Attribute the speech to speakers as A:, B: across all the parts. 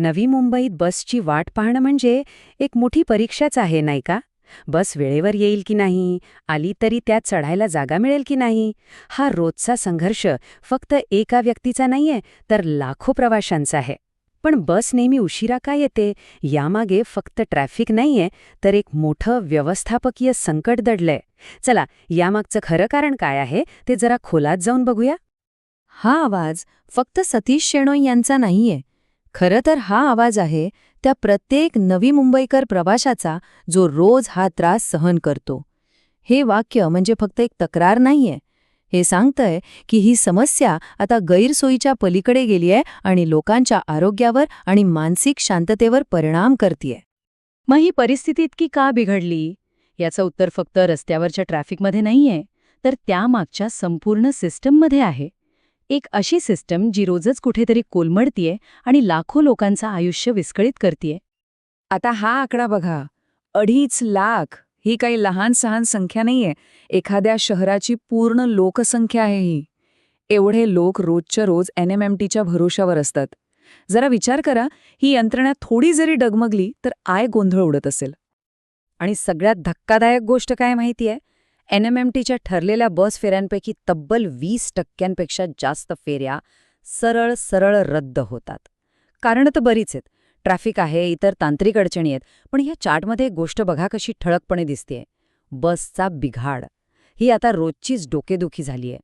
A: नवी मुंबईत बसची वाट पाहणं म्हणजे एक मोठी परीक्षाच आहे नाही का? बस वेळेवर येईल की नाही? आली तरी त्यात चढायला जागा मिळेल की नाही? हा रोजचा संघर्ष फक्त एका व्यक्तीचा नाहीये तर लाखो प्रवाशांचा आहे. पण बस नेहमी उशिरा का येते? यामागे फक्त ट्रॅफिक नाहीये तर एक मोठं व्यवस्थापकीय संकट दडलंय. चला यामागचं खरं कारण काय आहे ते जरा खोलात जाऊन बघूया.
B: हा आवाज फक्त सतीश शेणोय यांचा नाहीये. खरं तर हा आवाज आहे त्या प्रत्येक नवी मुंबईकर प्रवाशाचा जो रोज हा त्रास सहन करतो. हे वाक्य म्हणजे फक्त एक तक्रार नाहीये. हे सांगतंय की ही समस्या आता गैरसोयीच्या पलीकडे गेलीय आणि लोकांच्या आरोग्यावर आणि मानसिक शांततेवर परिणाम करतीये.
C: मग ही परिस्थिती इतकी का बिघडली? याचं उत्तर फक्त रस्त्यावरच्या ट्रॅफिकमध्ये नाहीये तर त्यामागच्या संपूर्ण सिस्टममध्ये आहे. एक अशी सिस्टम जी रोजच कुठेतरी कोलमडतीये आणि लाखो लोकांचं आयुष्य विस्कळीत करतीये.
B: आता हा आकडा बघा. अडीच लाख ही काही लहान सहान संख्या नाहीये. एखाद्या शहराची पूर्ण लोकसंख्या आहे ही. एवढे लोक रोजच्या रोज एन एम एम टीच्या भरोशावर असतात. जरा विचार करा ही यंत्रणा थोडी जरी डगमगली तर आय गोंधळ उडत असेल.
A: आणि सगळ्यात धक्कादायक गोष्ट काय माहितीये? एन एम एम ठरलेल्या बस फेऱ्यांपैकी तब्बल वीस टक्क्यांपेक्षा जास्त फेऱ्या सरळ सरळ रद्द होतात. कारण तर बरीच आहेत. ट्रॅफिक आहे इतर तांत्रिक अडचणी आहेत पण ह्या चार्टमध्ये एक गोष्ट बघा कशी ठळकपणे दिसतेय. बसचा बिघाड. ही आता रोजचीच डोकेदुखी झालीय.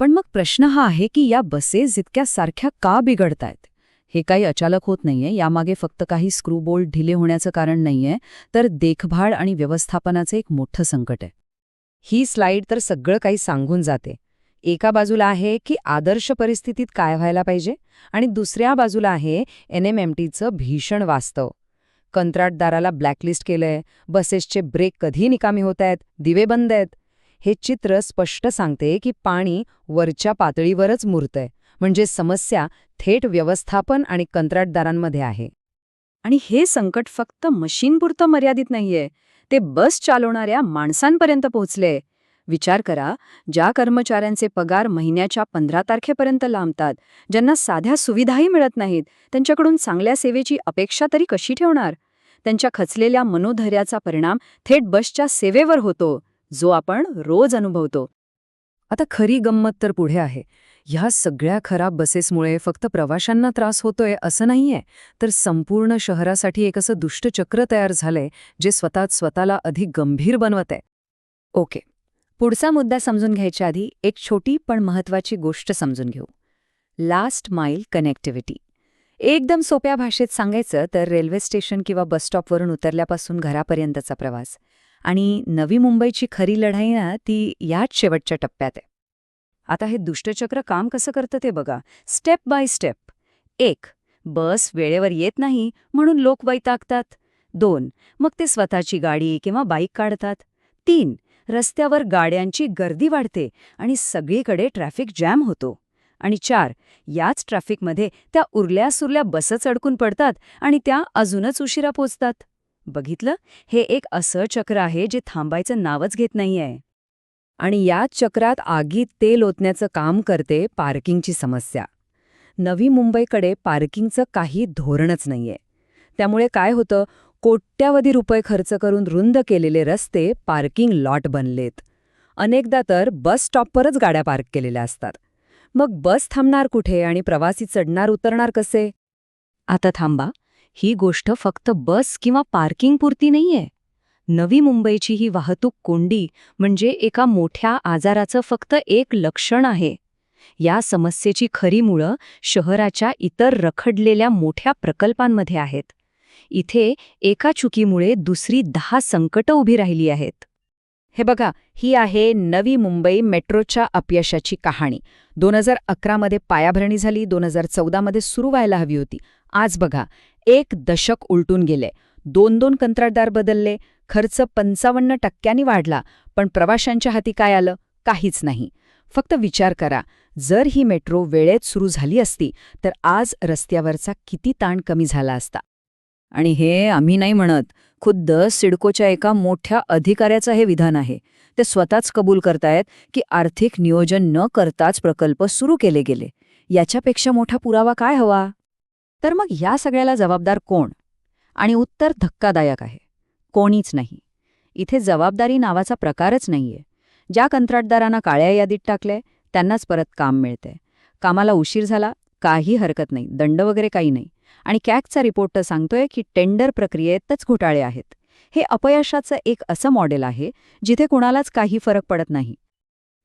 B: पण मग प्रश्न हा आहे की या बसेस इतक्या सारख्या का बिघडतायत? हे काही अचालक होत नाहीये. यामागे फक्त काही स्क्रूबोल्ट ढिले होण्याचं कारण नाहीये. तर देखभाल आणि व्यवस्थापनाचं एक मोठं संकट आहे.
A: ही स्लाइड तर सगळं काही सांगून जाते. एका बाजूला आहे की आदर्श परिस्थितीत काय व्हायला पाहिजे आणि दुसऱ्या बाजूला आहे एन एम एम टीचं भीषण वास्तव. कंत्राटदाराला ब्लॅकलिस्ट केलंय बसेसचे ब्रेक कधी निकामी होत आहेत दिवे बंद आहेत. हे चित्र स्पष्ट सांगते की पाणी वरच्या पातळीवरच मुरतंय म्हणजे समस्या थेट व्यवस्थापन आणि कंत्राटदारांमध्ये आहे.
B: आणि हे संकट फक्त मशीनपुरतं मर्यादित नाहीये. ते बस चालवणाऱ्या माणसांपर्यंत पोहोचले. विचार करा ज्या कर्मचाऱ्यांचे पगार महिन्याच्या पंधरा तारखेपर्यंत लांबतात ज्यांना साध्या सुविधाही मिळत नाहीत त्यांच्याकडून चांगल्या सेवेची अपेक्षा तरी कशी ठेवणार? त्यांच्या खचलेल्या मनोधैर्याचा परिणाम थेट बसच्या सेवेवर होतो जो आपण रोज अनुभवतो. आता खरी गंमत तर पुढे आहे. ह्या सगळ्या खराब बसेसमुळे फक्त प्रवाशांना त्रास होतोय असं नाहीये. तर संपूर्ण शहरासाठी एक असं दुष्टचक्र तयार झालंय जे स्वतःच स्वतःला अधिक गंभीर बनवत आहे ओके. पुढचा मुद्दा समजून घ्यायच्या आधी एक छोटी पण महत्वाची गोष्ट समजून घेऊ. लास्ट माईल कनेक्टिव्हिटी एकदम सोप्या भाषेत सांगायचं तर रेल्वे स्टेशन किंवा बसस्टॉपवरून उतरल्यापासून घरापर्यंतचा प्रवास. आणि नवी मुंबईची खरी लढाई ना ती याच शेवटच्या टप्प्यात आहे. आता हे दुष्टचक्र काम कसं करतं ते बघा. स्टेप बाय स्टेप एक बस वेळेवर येत नाही म्हणून लोक वैतागतात. दोन मग ते स्वतःची गाडी किंवा बाईक काढतात. तीन रस्त्यावर गाड्यांची गर्दी वाढते आणि सगळीकडे ट्रॅफिक जॅम होतो. आणि चार याच ट्रॅफिकमध्ये त्या उरल्या सुरल्या बसच अडकून पडतात आणि त्या अजूनच उशिरा पोचतात. बघितलं? हे एक असं चक्र आहे जे थांबायचं नावच घेत नाहीये. आणि याच चक्रात आगीत तेल ओतण्याचं काम करते पार्किंगची समस्या. नवी मुंबईकडे पार्किंगचं काही धोरणच नाहीये. त्यामुळे काय होतं? कोट्यावधी रुपये खर्च करून रुंद केलेले रस्ते पार्किंग लॉट बनलेत. अनेकदा तर बस स्टॉपवरच गाड्या पार्क केलेल्या असतात. मग बस थांबणार कुठे आणि प्रवासी चढणार उतरणार कसे? आता थांबा. ही गोष्ट फक्त बस किंवा पार्किंगपुरती नाहीये. नवी मुंबईची ही वाहतूक कोंडी म्हणजे एका मोठ्या आजाराचं फक्त एक लक्षण आहे. या समस्येची खरी मुळं शहराच्या इतर रखडलेल्या मोठ्या प्रकल्पांमध्ये आहेत. इथे एका चुकीमुळे दुसरी दहा संकटं उभी राहिली आहेत.
A: हे बघा ही आहे नवी मुंबई मेट्रोच्या अपयशाची कहाणी. दोन हजार अकरामध्ये पायाभरणी झाली दोन हजार चौदामध्ये सुरू व्हायला हवी होती. आज बघा एक दशक उलटून गेले. दोन दोन कंत्राटदार बदलले. खर्च पंचावन्न टक्क्यांनी वाढला पण प्रवाशांच्या हाती काय आलं? काहीच नाही. फक्त विचार करा जर ही मेट्रो वेळेत सुरू झाली असती तर आज रस्त्यावरचा किती ताण कमी झाला असता.
B: आणि हे आम्ही नाही म्हणत खुद्द सिडकोच्या एका मोठ्या अधिकाऱ्याचं हे विधान आहे. ते स्वतःच कबूल करतायत की आर्थिक नियोजन न करताच प्रकल्प सुरू केले गेले. याच्यापेक्षा मोठा पुरावा काय हवा? तर मग या सगळ्याला जबाबदार कोण? आणि उत्तर धक्कादायक आहे. कोणीच नाही. इथे जबाबदारी नावाचा प्रकारच नाहीये. ज्या कंत्राटदारांना काळ्या यादीत टाकलंय त्यांनाच परत काम मिळते कामाला उशीर झाला काही हरकत नाही दंड वगैरे काही नाही. आणि कॅकचा रिपोर्ट तर सांगतोय की टेंडर प्रक्रियेतच घोटाळे आहेत. हे अपयशाचं एक असं मॉडेल आहे जिथे कुणालाच काही फरक पडत नाही.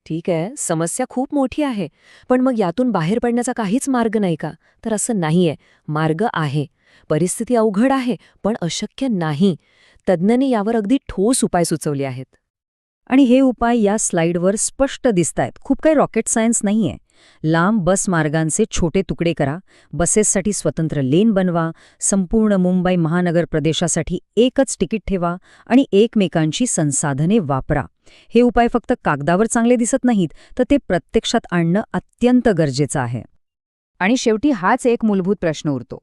D: ठीक आहे समस्या खूप मोठी आहे पण मग यातून बाहेर पडण्याचा काहीच मार्ग नाही का? तर असं नाहीये. मार्ग आहे. परिस्थिती अवघड आहे पण अशक्य नाही. तज्ज्ञांनी यावर अगदी ठोस उपाय सुचवले आहेत.
A: आणि हे उपाय या स्लाइडवर स्पष्ट दिसतायत. खूप काही रॉकेट सायन्स नाहीये. लांब बस मार्गांचे छोटे तुकडे करा. बसेससाठी स्वतंत्र लेन बनवा. संपूर्ण मुंबई महानगर प्रदेशासाठी एकच तिकीट ठेवा आणि एकमेकांची संसाधने वापरा. हे उपाय फक्त कागदावर चांगले दिसत नाहीत तर ते प्रत्यक्षात आणणं अत्यंत गरजेचं आहे.
B: आणि शेवटी हाच एक मूलभूत प्रश्न उरतो.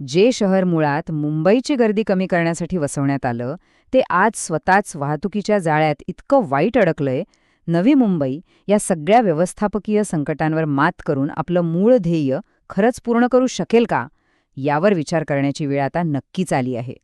B: जे शहर मुळात मुंबईची गर्दी कमी करण्यासाठी वसवण्यात आलं ते आज स्वतःच वाहतुकीच्या जाळ्यात इतकं वाईट अडकलंय. नवी मुंबई या सगळ्या व्यवस्थापकीय संकटांवर मात करून आपलं मूळ ध्येय खरंच पूर्ण करू शकेल का? यावर विचार करण्याची वेळ आता नक्कीच आली आहे.